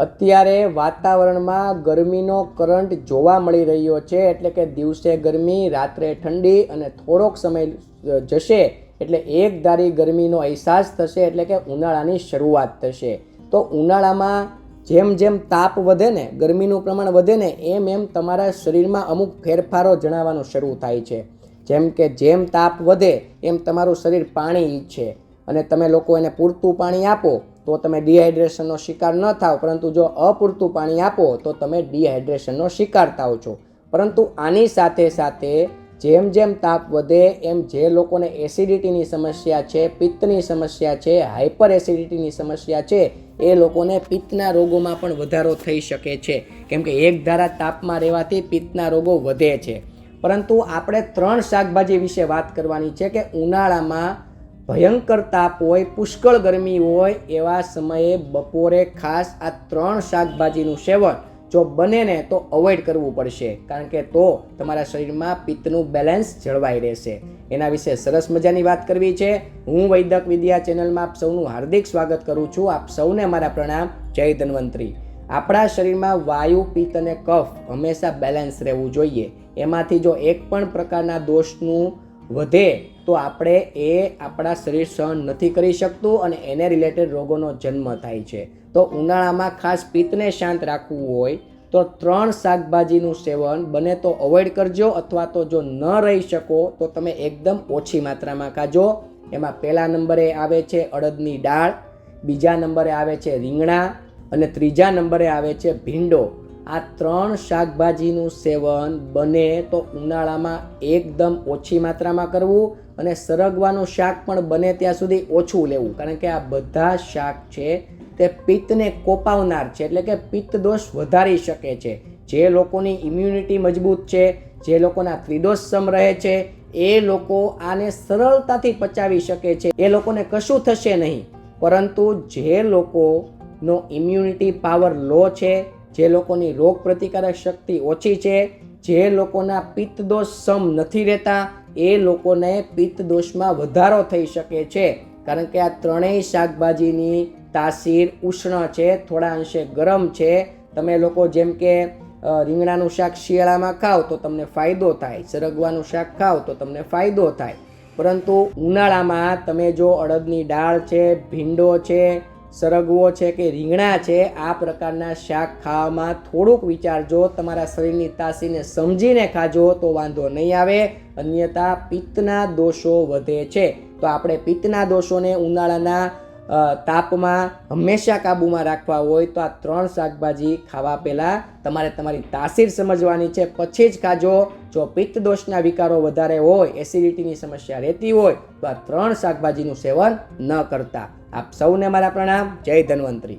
અત્યારે વાતાવરણમાં ગરમીનો કરંટ જોવા મળી રહ્યો છે, એટલે કે દિવસે ગરમી, રાત્રે ઠંડી અને થોડોક સમય જશે, એટલે એક ધારી ગરમીનો અહેસાસ થશે, એટલે કે ઉનાળાની શરૂઆત થશે. તો ઉનાળામાં જેમ જેમ તાપ વધે ને, ગરમીનું પ્રમાણ વધે ને, એમ એમ તમારા શરીરમાં અમુક ફેરફારો જણાવવાનું શરૂ થાય છે. જેમ કે જેમ તાપ વધે, એમ તમારું શરીર પાણી ઈચ્છે અને તમે લોકો એને પૂરતું પાણી આપો તો તમે ડિહાઇડ્રેશનનો શિકાર ન થાવ, પરંતુ જો અપૂરતું પાણી આપો, તો તમે ડિહાઇડ્રેશનનો શિકાર થાવ છો. પરંતુ આની સાથે સાથે જેમ જેમ તાપ વધે, એમ જે લોકોને એસિડિટીની સમસ્યા છે, પિત્તની સમસ્યા છે હાઇપર એસિડિટીની સમસ્યા છે, એ લોકોને પિત્તના રોગોમાં પણ વધારો થઈ શકે છે. કેમ કે એક ધારા તાપમાં રહેવાથી પિત્તના રોગો વધે છે. પરંતુ આપણે ત્રણ શાકભાજી વિશે વાત કરવાની છે કે ઉનાળામાં ભયંકર તાપ હોય, પુષ્કળ ગરમી હોય, એવા સમયે બપોરે ખાસ આ ત્રણ શાકભાજીનું સેવન જો બને ને તો અવોઇડ કરવું પડશે. કારણ કે તો તમારા શરીરમાં પિત્તનું બેલેન્સ જળવાઈ રહેશે. એના વિશે સરસ મજાની વાત કરવી છે. હું વૈદક વિદ્યા ચેનલમાં આપ સૌનું હાર્દિક સ્વાગત કરું છું. આપ સૌને મારા પ્રણામ. જય ધન્વંતરી. આપણા શરીરમાં વાયુ, પિત્ત અને કફ હંમેશા બેલેન્સ રહેવું જોઈએ. એમાંથી જો એક પણ પ્રકારના દોષનું વધે, તો આપણે એ આપણા શરીર સહન નથી કરી શકતું અને એને રિલેટેડ રોગોનો જન્મ થાય છે. તો ઉનાળામાં ખાસ પિત્તને શાંત રાખવું હોય, તો ત્રણ શાકભાજીનું સેવન બને તો અવોઇડ કરજો અથવા તો જો ન રહી શકો, તો તમે એકદમ ઓછી માત્રામાં ખાજો. એમાં પહેલા નંબરે આવે છે અડદની દાળ, બીજા નંબરે આવે છે રીંગણા અને ત્રીજા નંબરે આવે છે ભીંડો. આ ત્રણ શાકભાજીનું સેવન બને તો ઉનાળામાં એકદમ ઓછી માત્રામાં કરવું અને સરગવાનું શાક પણ બને ત્યાં સુધી ઓછું લેવું. કારણ કે આ બધા શાક છે તે પિત્તને કોપાવનાર છે, એટલે કે પિત્ત દોષ વધારી શકે છે. જે લોકોની ઇમ્યુનિટી મજબૂત છે, જે લોકોના ત્રિદોષ રહે છે, એ લોકો આને સરળતાથી પચાવી શકે છે. એ લોકોને કશું થશે નહીં. પરંતુ જે લોકોનો ઇમ્યુનિટી પાવર લો છે જે લોકોની રોગ પ્રતિકારક શક્તિ ઓછી છે, જે લોકોના પિત્ત દોષ સમ નથી રહેતા, એ લોકોને પિત્ત દોષમાં વધારો થઈ શકે છે. કારણ કે આ ત્રણેય શાકભાજીની તાસીર ઉષ્ણ છે, થોડા અંશે ગરમ છે. તમે લોકો જેમ કે રીંગણાનું શાક શિયાળામાં ખાઓ તો તમને ફાયદો થાય. સરગવાનું શાક ખાઓ તો તમને ફાયદો થાય. પરંતુ ઉનાળામાં તમે જો અડદની દાળ છે, ભીંડો છે સરગવો છે કે રીંગણા છે, આ પ્રકારના શાક ખાવામાં થોડુંક વિચારજો તમારા શરીરની તાસીને સમજીને ખાજો, તો વાંધો નહીં આવે. અન્યથા પિત્તના દોષો વધે છે. તો આપણે પિત્તના દોષોને ઉનાળાના તાપમાં હંમેશા કાબૂમાં રાખવા હોય, તો આ ત્રણ શાકભાજી ખાવા પહેલાં તમારે તમારી તાસીર સમજવાની છે. પછી જ ખાજો. જો પિત્ત દોષના વિકારો વધારે હોય, એસિડિટીની સમસ્યા રહેતી હોય, તો આ ત્રણ શાકભાજીનું સેવન ન કરતા. આપ સૌને મારા પ્રણામ. જય ધન્વંતરી.